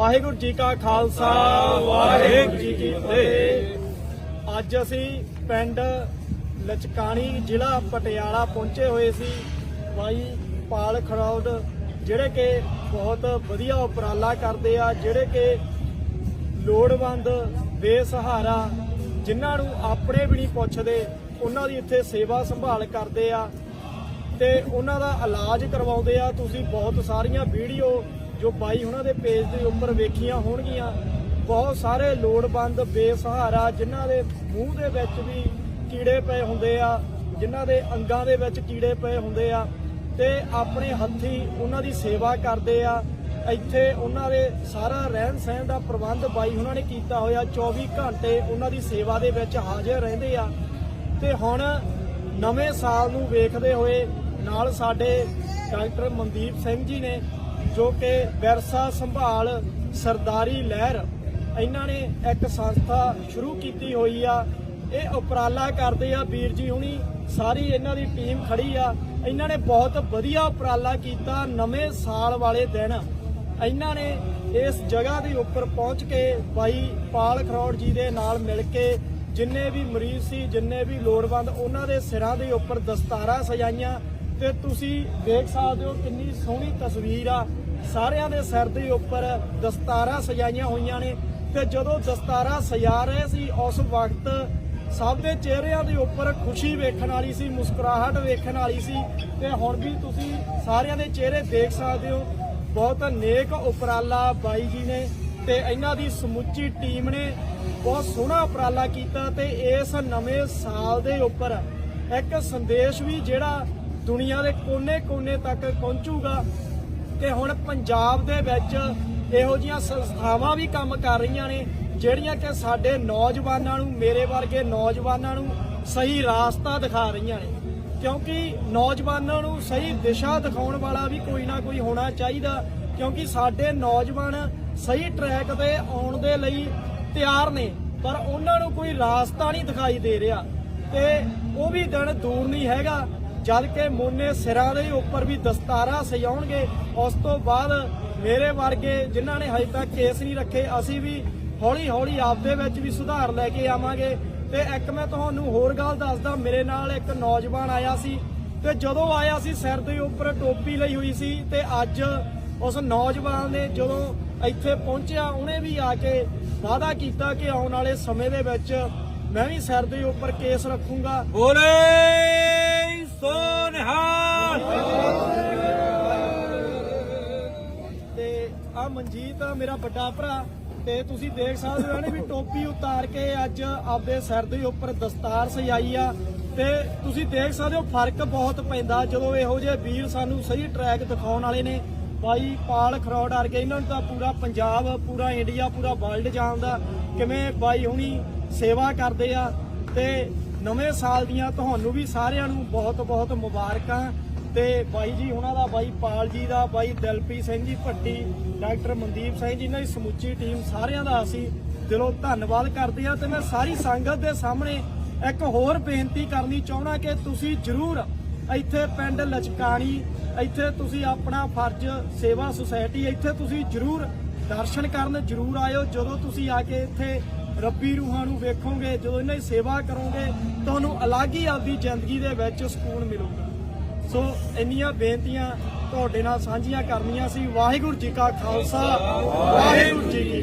ਵਾਹਿਗੁਰੂ ਜੀ ਕਾ ਖਾਲਸਾ, ਵਾਹਿਗੁਰੂ ਜੀ ਕੀ ਫਤਿਹ। ਅੱਜ ਅਸੀਂ ਪਿੰਡ ਲਚਕਾਣੀ ਜ਼ਿਲ੍ਹਾ ਪਟਿਆਲਾ ਪਹੁੰਚੇ ਹੋਏ ਸੀ। ਬਾਈ ਪਾਲ ਖਰੌਡ ਜਿਹੜੇ ਕਿ ਬਹੁਤ ਵਧੀਆ ਉਪਰਾਲਾ ਕਰਦੇ ਆ, ਜਿਹੜੇ ਕਿ ਲੋੜਵੰਦ ਬੇਸਹਾਰਾ, ਜਿਨ੍ਹਾਂ ਨੂੰ ਆਪਣੇ ਵੀ ਨਹੀਂ ਪੁੱਛਦੇ, ਉਹਨਾਂ ਦੀ ਇੱਥੇ ਸੇਵਾ ਸੰਭਾਲ ਕਰਦੇ ਆ। ਤੇ ਉਹਨਾਂ ਦਾ ਇਲਾਜ ਕਰਵਾਉਂਦੇ ਆ। ਤੁਸੀਂ ਬਹੁਤ ਸਾਰੀਆਂ ਵੀਡੀਓ ਜੋ ਬਾਈ ਉਹਨਾਂ ਦੇ ਪੇਜ ਦੇ ਉੱਪਰ ਵੇਖੀਆਂ ਹੋਣਗੀਆਂ, ਬਹੁਤ ਸਾਰੇ ਲੋੜਵੰਦ, ਬੇਸਹਾਰਾ, ਜਿਨ੍ਹਾਂ ਦੇ ਮੂੰਹ ਦੇ ਵਿੱਚ ਵੀ ਕੀੜੇ ਪਏ ਹੁੰਦੇ ਆ, ਜਿਨ੍ਹਾਂ ਦੇ ਅੰਗਾਂ ਦੇ ਵਿੱਚ ਕੀੜੇ ਪਏ ਹੁੰਦੇ ਆ, ਤੇ ਆਪਣੇ ਹੱਥੀ ਉਹਨਾਂ ਦੀ ਸੇਵਾ ਕਰਦੇ ਆ। ਇੱਥੇ ਉਹਨਾਂ ਦੇ ਸਾਰਾ ਰਹਿਣ ਸਹਿਣ ਦਾ ਪ੍ਰਬੰਧ ਬਾਈ ਉਹਨਾਂ ਨੇ ਕੀਤਾ ਹੋਇਆ। 24 ਘੰਟੇ ਉਹਨਾਂ ਦੀ ਸੇਵਾ ਦੇ ਵਿੱਚ ਹਾਜ਼ਰ ਰਹਿੰਦੇ ਆ। ਤੇ ਹੁਣ ਨਵੇਂ ਸਾਲ ਨੂੰ ਵੇਖਦੇ ਹੋਏ ਨਾਲ ਸਾਡੇ ਡਾਕਟਰ ਮਨਦੀਪ ਸਿੰਘ ਜੀ ਨੇ ਜੋ ਕਿ ਵਿਰਸਾ ਸੰਭਾਲ ਸਰਦਾਰੀ ਲਹਿਰ ਇਹਨਾਂ ਨੇ ਇੱਕ ਸੰਸਥਾ ਸ਼ੁਰੂ ਕੀਤੀ ਹੋਈ ਆ। ਇਹ ਉਪਰਾਲਾ ਕਰਦੇ ਆ ਵੀਰ ਜੀ ਹੁਣੀ। ਸਾਰੀ ਇਹਨਾਂ ਦੀ ਟੀਮ ਖੜੀ ਆ। ਇਹਨਾਂ ਨੇ ਬਹੁਤ ਵਧੀਆ ਉਪਰਾਲਾ ਕੀਤਾ ਨਵੇਂ ਸਾਲ ਵਾਲੇ ਦਿਨ। ਇਹਨਾਂ ਨੇ ਇਸ ਜਗ੍ਹਾ ਦੇ ਉੱਪਰ ਪਹੁੰਚ ਕੇ ਬਾਈ ਪਾਲ ਖਰੋੜ ਜੀ ਦੇ ਨਾਲ ਮਿਲ ਕੇ ਜਿੰਨੇ ਵੀ ਮਰੀਜ਼ ਸੀ, ਜਿੰਨੇ ਵੀ ਲੋੜਵੰਦ, ਉਹਨਾਂ ਦੇ ਸਿਰਾਂ ਦੇ ਉੱਪਰ ਦਸਤਾਰਾਂ ਸਜਾਈਆਂ। ਤੇ ਤੁਸੀਂ ਦੇਖ ਸਕਦੇ ਹੋ ਕਿੰਨੀ ਸੋਹਣੀ ਤਸਵੀਰ ਆ। ਸਾਰਿਆਂ ਦੇ ਸਿਰ ਦੇ ਉੱਪਰ ਦਸਤਾਰਾਂ ਸਜਾਈਆਂ ਹੋਈਆਂ ਨੇ ਤੇ ਜਦੋਂ ਦਸਤਾਰਾਂ ਸਜਾ ਰਹੇ ਸੀ, ਉਸ ਵਕਤ ਸਭ ਦੇ ਚਿਹਰਿਆਂ ਦੇ ਉੱਪਰ ਖੁਸ਼ੀ ਵੇਖਣ ਵਾਲੀ ਸੀ, ਮੁਸਕਰਾਹਟ ਵੇਖਣ ਵਾਲੀ ਸੀ ਤੇ ਹੁਣ ਵੀ ਤੁਸੀਂ ਸਾਰਿਆਂ ਦੇ ਚਿਹਰੇ ਦੇਖ ਸਕਦੇ ਹੋ। ਬਹੁਤ ਨੇਕ ਉਪਰਾਲਾ ਬਾਈ ਜੀ ਨੇ ਤੇ ਇਹਨਾਂ ਦੀ ਸਮੁੱਚੀ ਟੀਮ ਨੇ ਬਹੁਤ ਸੋਹਣਾ ਉਪਰਾਲਾ ਕੀਤਾ ਤੇ ਇਸ ਨਵੇਂ ਸਾਲ ਦੇ ਉੱਪਰ ਇੱਕ ਸੰਦੇਸ਼ ਵੀ ਜਿਹੜਾ ਦੁਨੀਆ ਦੇ ਕੋਨੇ-ਕੋਨੇ ਤੱਕ ਪਹੁੰਚੂਗਾ ਕਿ ਹੁਣ ਪੰਜਾਬ ਦੇ ਵਿੱਚ ਇਹੋ ਜੀਆਂ ਸੰਸਥਾਵਾਂ ਵੀ ਕੰਮ ਕਰ ਰਹੀਆਂ ਨੇ, ਜਿਹੜੀਆਂ ਕਿ ਸਾਡੇ ਨੌਜਵਾਨਾਂ ਨੂੰ, ਮੇਰੇ ਵਰਗੇ ਨੌਜਵਾਨਾਂ ਨੂੰ ਸਹੀ ਰਾਸਤਾ ਦਿਖਾ ਰਹੀਆਂ ਨੇ। ਕਿਉਂਕਿ ਨੌਜਵਾਨਾਂ ਨੂੰ ਸਹੀ ਦਿਸ਼ਾ ਦਿਖਾਉਣ ਵਾਲਾ ਵੀ ਕੋਈ ਨਾ ਕੋਈ ਹੋਣਾ ਚਾਹੀਦਾ, ਕਿਉਂਕਿ ਸਾਡੇ ਨੌਜਵਾਨ ਸਹੀ ਟਰੈਕ ਤੇ ਆਉਣ ਦੇ ਲਈ ਤਿਆਰ ਨੇ, ਪਰ ਉਹਨਾਂ ਨੂੰ ਕੋਈ ਰਾਸਤਾ ਨਹੀਂ ਦਿਖਾਈ ਦੇ ਰਿਹਾ। ਤੇ ਉਹ ਵੀ ਦਿਨ ਦੂਰ ਨਹੀਂ ਹੈਗਾ। ਜਦ ਕਿ ਮੋਨੇ ਸਿਰਾਂ ਦੇ ਉੱਪਰ ਵੀ ਦਸਤਾਰਾ ਸਜਾਉਣਗੇ, ਉਸ ਤੋਂ ਬਾਅਦ ਮੇਰੇ ਵਰਗੇ ਜਿਨ੍ਹਾਂ ਨੇ ਹਜੇ ਤੱਕ ਕੇਸ ਨਹੀਂ ਰੱਖੇ, ਅਸੀਂ ਵੀ ਹੌਲੀ ਹੌਲੀ ਆਪਦੇ ਵਿੱਚ ਵੀ ਸੁਧਾਰ ਲੈ ਕੇ ਆਵਾਂਗੇ। ਤੇ ਇੱਕ ਮੈਂ ਤੁਹਾਨੂੰ ਹੋਰ ਗੱਲ ਦੱਸਦਾ, ਮੇਰੇ ਨਾਲ ਇੱਕ ਨੌਜਵਾਨ ਆਇਆ ਸੀ ਤੇ ਜਦੋਂ ਆਇਆ ਸੀ, ਸਿਰ ਦੇ ਉੱਪਰ ਟੋਪੀ ਲਈ ਹੋਈ ਸੀ ਤੇ ਅੱਜ ਉਸ ਨੌਜਵਾਨ ਨੇ ਜਦੋਂ ਇੱਥੇ ਪਹੁੰਚਿਆ, ਉਹਨੇ ਵੀ ਆ ਕੇ ਵਾਅਦਾ ਕੀਤਾ ਕਿ ਆਉਣ ਵਾਲੇ ਸਮੇਂ ਦੇ ਵਿੱਚ ਮੈਂ ਵੀ ਸਿਰ ਦੇ ਉੱਪਰ ਕੇਸ ਰੱਖੂੰਗਾ। ਬੋਲੇ! ਜੀਤ ਮੇਰਾ ਵੱਡਾ ਭਰਾ, ਤੇ ਤੁਸੀਂ ਦੇਖ ਸਕਦੇ ਹੋ ਇਹਨੇ ਵੀ ਟੋਪੀ ਉਤਾਰ ਕੇ ਅੱਜ ਆਪਦੇ ਸਿਰ ਦੇ ਉੱਪਰ ਦਸਤਾਰ ਸਜਾਈ ਆ। ਤੇ ਤੁਸੀਂ ਦੇਖ ਸਕਦੇ ਹੋ ਫ਼ਰਕ ਬਹੁਤ ਪੈਂਦਾ, ਜਦੋਂ ਇਹੋ ਜਿਹੇ ਵੀਰ ਸਾਨੂੰ ਸਹੀ ਟਰੈਕ ਦਿਖਾਉਣ ਵਾਲੇ ਨੇ। ਬਾਈ ਪਾਲ ਖਰੋੜ ਵਰਗੇ, ਇਹਨਾਂ ਨੂੰ ਤਾਂ ਪੂਰਾ ਪੰਜਾਬ, ਪੂਰਾ ਇੰਡੀਆ, ਪੂਰਾ ਵਰਲਡ ਜਾਣਦਾ। ਕਿਵੇਂ ਬਾਈ ਹੁਣੀ ਸੇਵਾ ਕਰਦੇ ਆ। ਤੇ ਨਵੇਂ ਸਾਲ ਦੀਆਂ ਤੁਹਾਨੂੰ ਵੀ ਸਾਰਿਆਂ ਨੂੰ ਬਹੁਤ ਬਹੁਤ ਮੁਬਾਰਕਾਂ। ਤੇ ਬਾਈ ਜੀ, ਉਹਨਾਂ ਦਾ ਬਾਈ ਪਾਲ ਜੀ ਦਾ, ਬਾਈ ਦਿਲਪ੍ਰੀਤ ਸਿੰਘ ਜੀ ਭੱਟੀ, ਡਾਕਟਰ ਮਨਦੀਪ ਸਿੰਘ ਜੀ, ਇਹਨਾਂ ਦੀ ਸਮੁੱਚੀ ਟੀਮ ਸਾਰਿਆਂ ਦਾ ਅਸੀਂ ਦਿਲੋਂ ਧੰਨਵਾਦ ਕਰਦੇ ਆ ਤੇ ਮੈਂ ਸਾਰੀ ਸੰਗਤ ਦੇ ਸਾਹਮਣੇ ਇੱਕ ਹੋਰ ਬੇਨਤੀ ਕਰਨੀ ਚਾਹਣਾ ਕਿ ਤੁਸੀਂ ਜਰੂਰ ਇੱਥੇ ਪਿੰਡ ਲਚਕਾਣੀ, ਇੱਥੇ ਤੁਸੀਂ ਆਪਣਾ ਫਰਜ਼ ਸੇਵਾ ਸੁਸਾਇਟੀ, ਇੱਥੇ ਤੁਸੀਂ ਜਰੂਰ ਦਰਸ਼ਨ ਕਰਨ ਜਰੂਰ ਆਇਓ। ਜਦੋਂ ਤੁਸੀਂ ਆ ਕੇ ਇੱਥੇ ਰੱਬੀ ਰੂਹਾਂ ਨੂੰ ਵੇਖੋਗੇ, ਜਦੋਂ ਇਹਨਾਂ ਦੀ ਸੇਵਾ ਕਰੋਗੇ, ਤੁਹਾਨੂੰ ਅਲੱਗ ਹੀ ਆਪਦੀ ਜ਼ਿੰਦਗੀ ਦੇ ਵਿੱਚ ਸਕੂਨ ਮਿਲੂਗਾ। ਸੋ ਇੰਨੀਆਂ ਬੇਨਤੀਆਂ ਤੁਹਾਡੇ ਨਾਲ ਸਾਂਝੀਆਂ ਕਰਨੀਆਂ ਸੀ। ਵਾਹਿਗੁਰੂ ਜੀ ਕਾ ਖਾਲਸਾ, ਵਾਹਿਗੁਰੂ ਜੀ ਕੀ